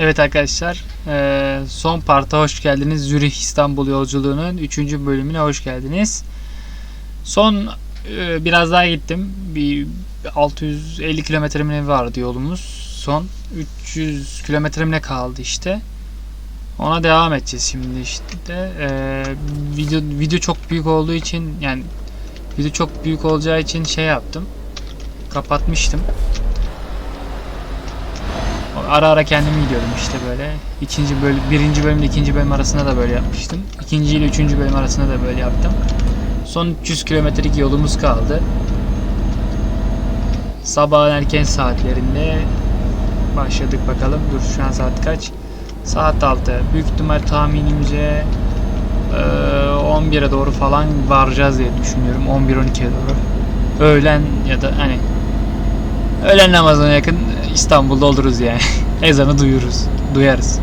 Evet arkadaşlar, eee, son parta hoş geldiniz. Zürih İstanbul yolculuğunun 3. bölümüne hoş geldiniz. Son eee, biraz daha gittim. Bir 650 kilometre mi ne vardı yolumuz. Son 300 kilometre mi ne kaldı işte. Ona devam edeceğiz şimdi işte. Eee, video video çok büyük olduğu için yani video çok büyük olacağı için şey yaptım. Kapatmıştım. Ara ara kendim gidiyordum işte böyle. İkinci bölüm, birinci bölümle ikinci bölüm arasında da böyle yapmıştım. İkinci ile üçüncü bölüm arasında da böyle yaptım. Son 300 kilometrelik yolumuz kaldı. Sabahın erken saatlerinde başladık bakalım. Dur şu an saat kaç? Saat 6. Büyük ihtimal tahminimce eee, 11'e doğru falan varacağız diye düşünüyorum. 11-12'ye doğru. Öğlen ya da hani öğlen namazına yakın İstanbul'da oluruz yani. Ezanı duyuruz. Duyarız.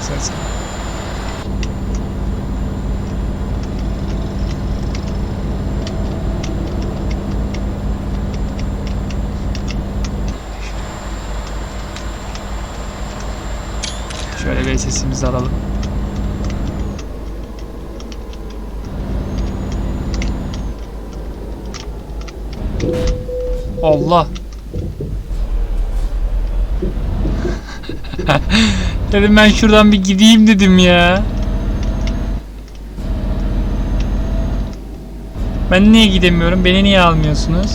Ses. Şöyle bir sesimizi alalım. Allah. dedim ben şuradan bir gideyim dedim ya. Ben niye gidemiyorum? Beni niye almıyorsunuz?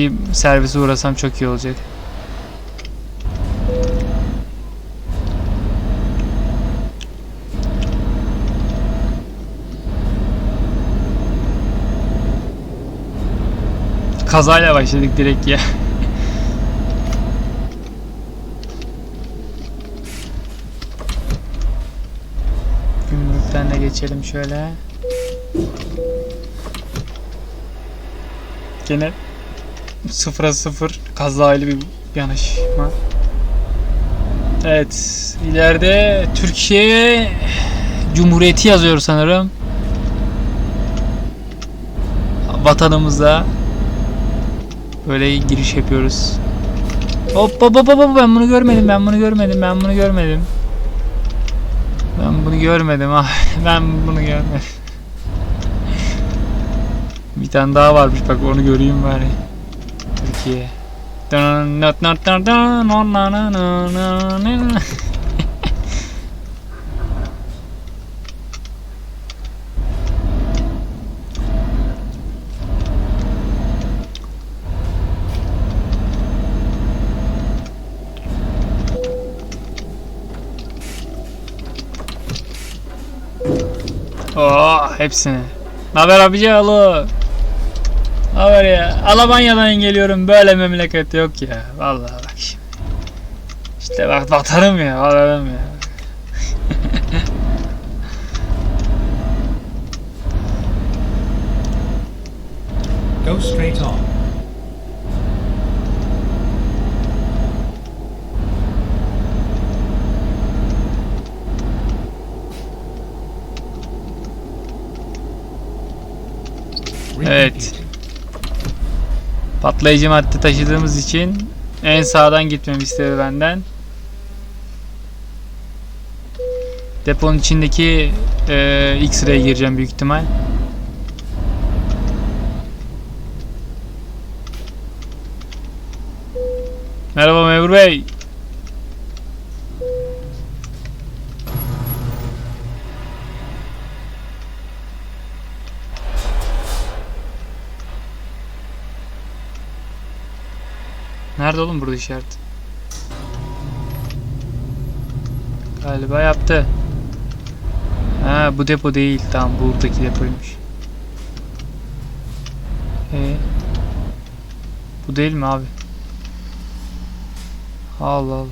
Bir servise uğrasam çok iyi olacak. Kazayla başladık direkt ya. Gümrükten de geçelim şöyle. Gene sıfıra sıfır kazaylı bir yanaşma. Evet, ileride Türkiye Cumhuriyeti yazıyor sanırım. Vatanımıza böyle giriş yapıyoruz. Hop hop hop hop ben bunu görmedim ben bunu görmedim ben bunu görmedim. Ben bunu görmedim ah ben bunu görmedim. Bir tane daha varmış bak onu göreyim bari. Türkiye. Oh, hepsini. Naber abicaoğlu? Haber ya. Almanya'dan geliyorum. Böyle memleket yok ya. Vallahi bak şimdi. İşte bak vatanım ya. Vatanım ya. Go straight on. Evet. Patlayıcı madde taşıdığımız için en sağdan gitmemi istedi benden. Deponun içindeki e, X-ray gireceğim büyük ihtimal. Merhaba memur bey. Nerede oğlum burada işaret? Galiba yaptı. Ha bu depo değil. Tamam buradaki depoymuş. Ee, bu değil mi abi? Allah Allah.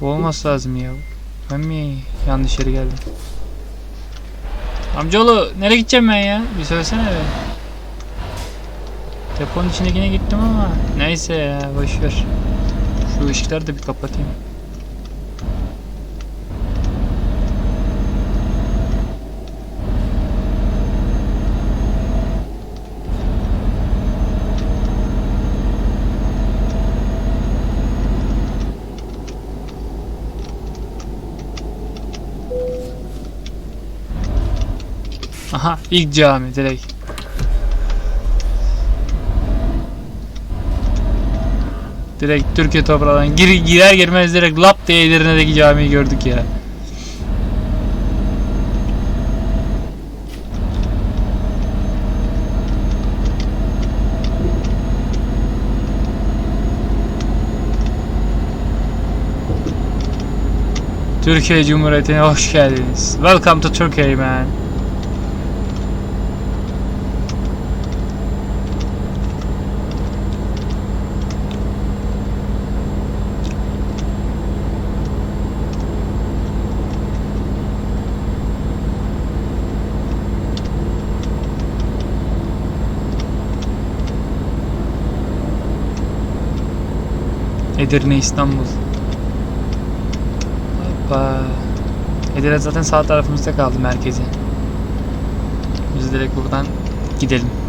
Bu olması lazım ya. Ben mi yanlış yere geldim? Amcaoğlu nereye gideceğim ben ya? Bir söylesene be. Deponun içindekine gittim ama neyse ya boşver. Şu ışıkları da bir kapatayım. Aha ilk cami direkt. Direkt Türkiye toprağından gir, girer girmez direkt lap diye Edirne'deki camiyi gördük ya. Türkiye Cumhuriyeti'ne hoş geldiniz. Welcome to Turkey man. Edirne İstanbul. Hoppa. Edirne zaten sağ tarafımızda kaldı merkezi. Biz direkt buradan gidelim.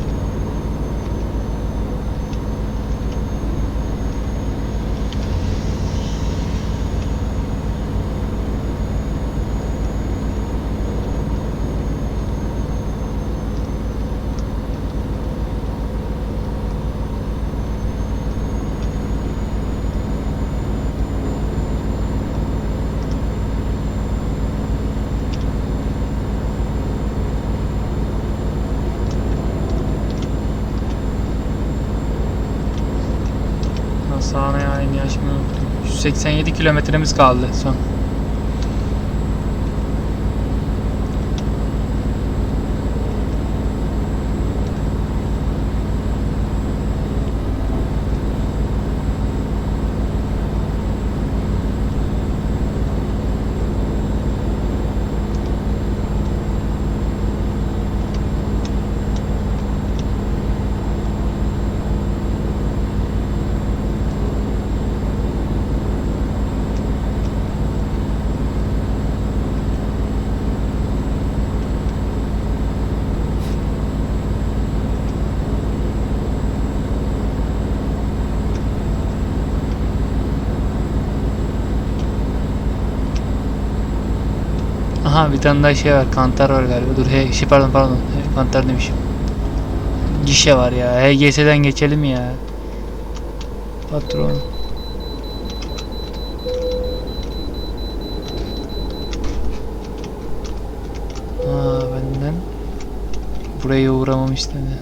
187 kilometremiz kaldı son. Aha bir tane daha şey var. Kantar var galiba. Dur he, şey pardon pardon. Kantar demişim. Gişe var ya. HGS'den geçelim ya. Patron. Aa benden buraya uğramam istedi.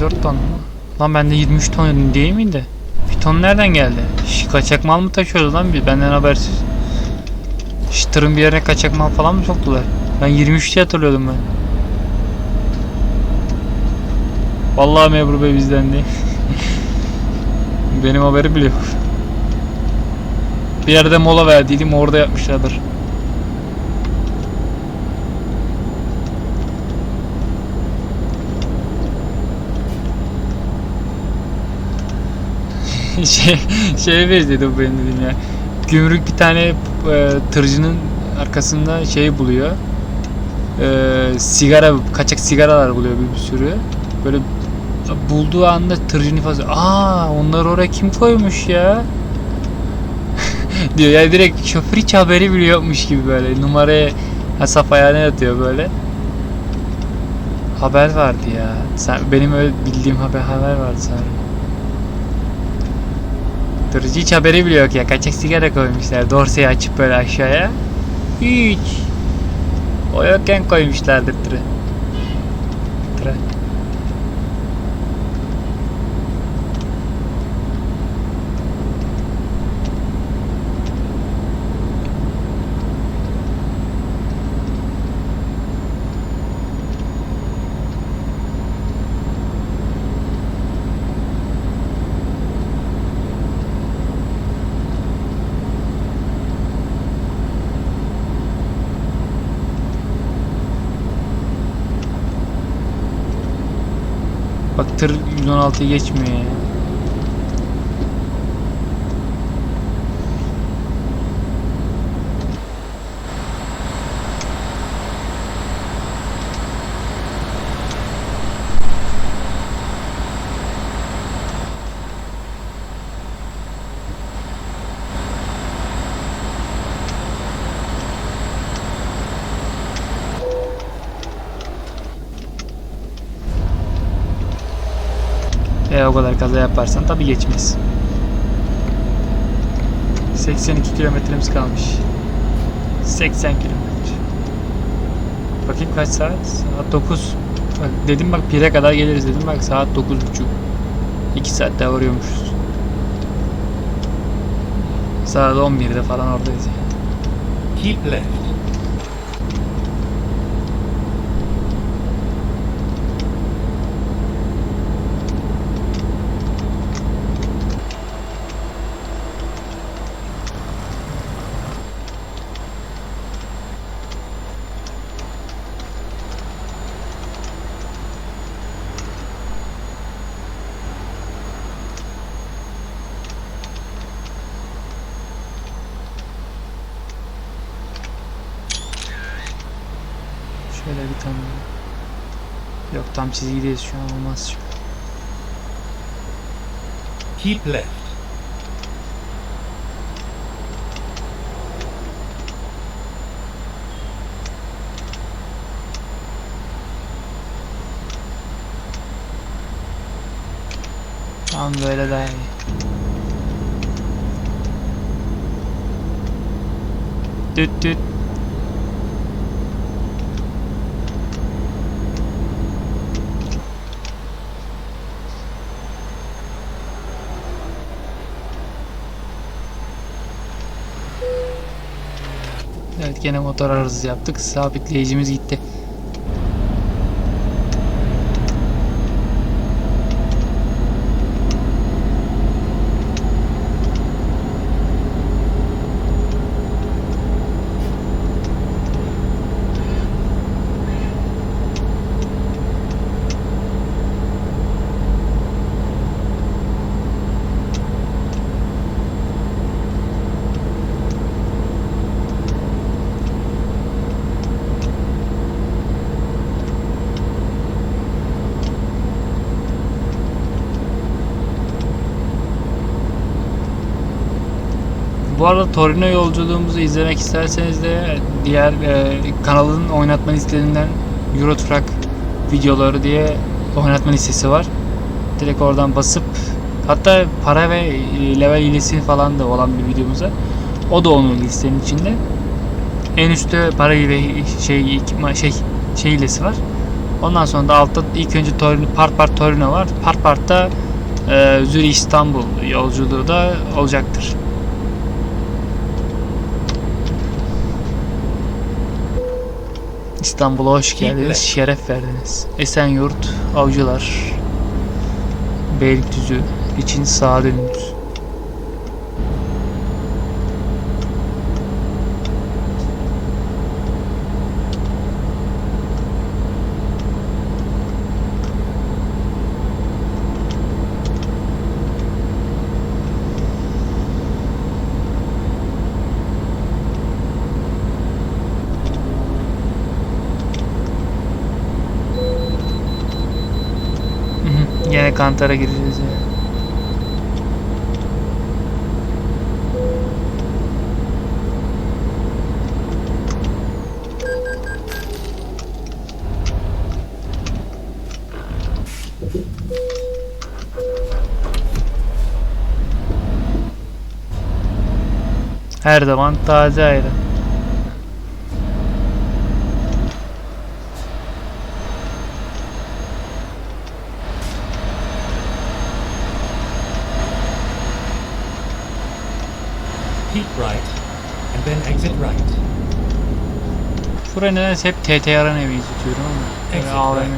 ...24 ton mu? Lan bende 23 ton değil miydi? Ton nereden geldi? Şş, kaçak mal mı taşıyordu lan bir benden habersiz? Şş, tırın bir yerine kaçak mal falan mı soktular? Ben 23 diye hatırlıyordum ben. Vallahi memur bey bizden değil. Benim haberim bile yok. Bir yerde mola verdiydim orada yapmışlardır. şey şeye benzedi bu benim dediğim ya. Gümrük bir tane e, tırcının arkasında şey buluyor. E, sigara, kaçak sigaralar buluyor bir, bir sürü. Böyle bulduğu anda tırcı nifası aa onları oraya kim koymuş ya diyor yani direkt şoför hiç haberi bile yokmuş gibi böyle numaraya hesap ayağına yatıyor böyle haber vardı ya sen benim öyle bildiğim haber haber vardı sanırım Durucu hiç haberi bile yok ya. Kaçak sigara koymuşlar. Dorseyi açıp böyle aşağıya. Hiç. O yokken koymuşlardır tırı. Tırı. 116 geçmiyor ya. E o kadar kaza yaparsan tabi geçmez. 82 kilometremiz kalmış. 80 kilometre. Bakayım kaç saat? Saat 9. Bak dedim bak 1'e kadar geliriz dedim bak saat 9.30. 2 saat daha varıyormuşuz. Saat 11'de falan oradayız yani. Keep left. Şöyle bir tane. Yok tam çizgideyiz şu an olmaz. Keep left. Tamam böyle daha iyi. Düt düt. Evet gene motor arızası yaptık. Sabitleyicimiz gitti. Bu arada Torino yolculuğumuzu izlemek isterseniz de diğer e, kanalın oynatma listelerinden Euro Truck videoları diye oynatma listesi var. Direkt oradan basıp hatta para ve e, level hilesi falan da olan bir videomuz var. O da onun listenin içinde. En üstte para ve şey şey şey hilesi var. Ondan sonra da altta ilk önce Torino, Part Part Torino var. Part Part'ta e, Zürih İstanbul yolculuğu da olacaktır. İstanbul'a hoş geldiniz, şeref verdiniz. Esenyurt, Avcılar, Beylikdüzü için sağa dönüyoruz. Kantara gireceğiz ya. Her zaman taze ayran. Keep right. And then exit right. Buraya nedense hep TTR'a ne benzetiyorum ama. Exit AVM. right.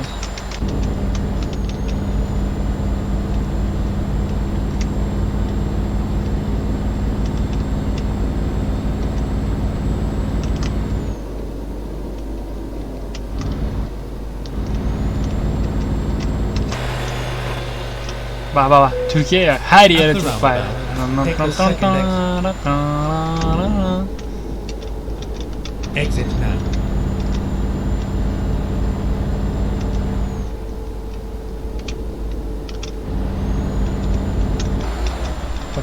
Bak bak bak. Türkiye ya her yere Türk bayrağı. Exit now.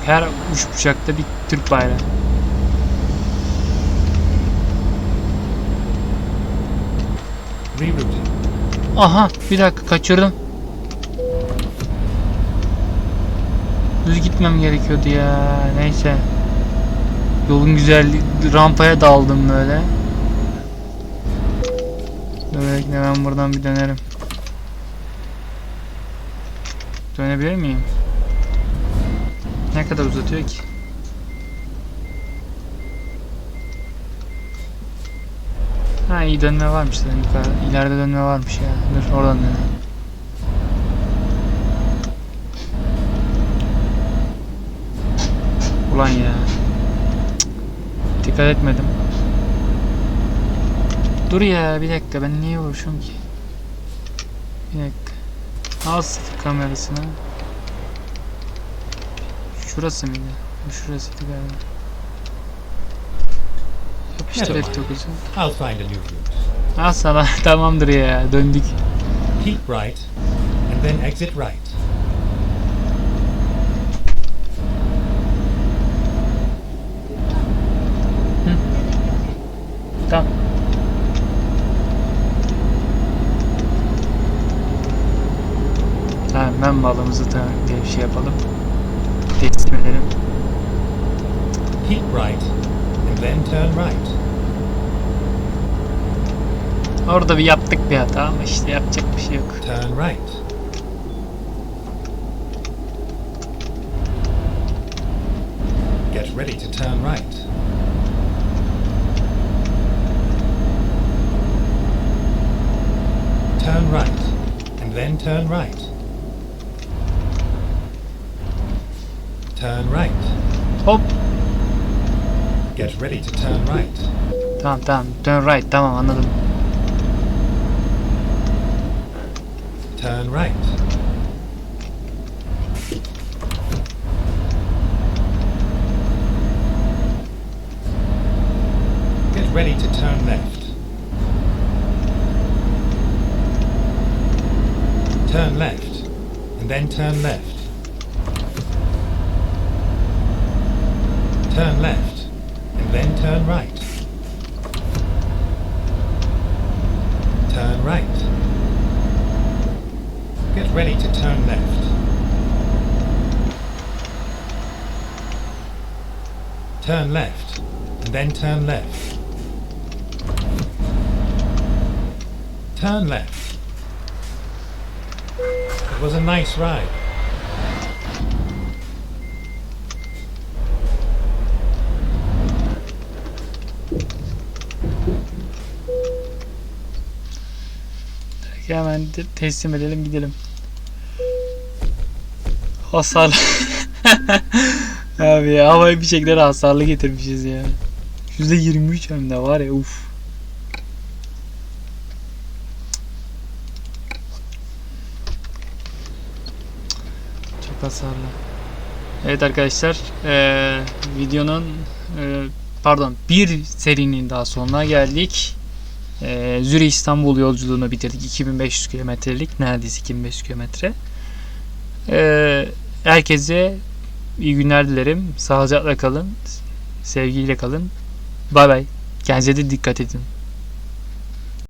Her uç bucakta bir Türk bayrağı. Aha bir dakika kaçırdım. Düz gitmem gerekiyordu ya. Neyse. Yolun güzelliği rampaya daldım böyle. Bekle ben buradan bir dönerim. Dönebilir miyim? Ne kadar uzatıyor ki? Ha iyi dönme varmış zaten yukarı. İleride dönme varmış ya. Dur oradan dönelim. Ulan ya. Cık. Dikkat etmedim. Dur ya bir dakika ben niye vuruşum ki? Bir dakika. Al sıfır kamerasını. Şurası mıydı? Şurasıydı galiba. Yapıştır Never mind. F9'u. I'll find a new route. Al sana tamamdır ya döndük. Keep right, and then exit right. Tamam. Tamam ben malımızı da diye bir şey yapalım. Teslim edelim. Keep right, and then turn right. Orada bir yaptık bir hata ama işte yapacak bir şey yok. Turn right. Get ready to turn right. Turn right, and then turn right. Turn right. Hop. Get ready to turn right. Tamam tamam. Turn right. Tamam anladım. Turn right. Get ready to turn left. Turn left, and then turn left. Turn left, and then turn right. Turn right. Get ready to turn left. Turn left, and then turn left. Turn left. It was a nice ride. Hemen teslim edelim gidelim. Hasar. Abi ya havayı bir şekilde hasarlı getirmişiz ya. %23 hem de var ya uf. Çok hasarlı. Evet arkadaşlar eee, videonun eee, pardon bir serinin daha sonuna geldik. Ee, Zürih İstanbul yolculuğunu bitirdik. 2500 kilometrelik neredeyse 2500 kilometre. Ee, herkese iyi günler dilerim. Sağlıcakla kalın. Sevgiyle kalın. Bay bay. Kendinize de dikkat edin.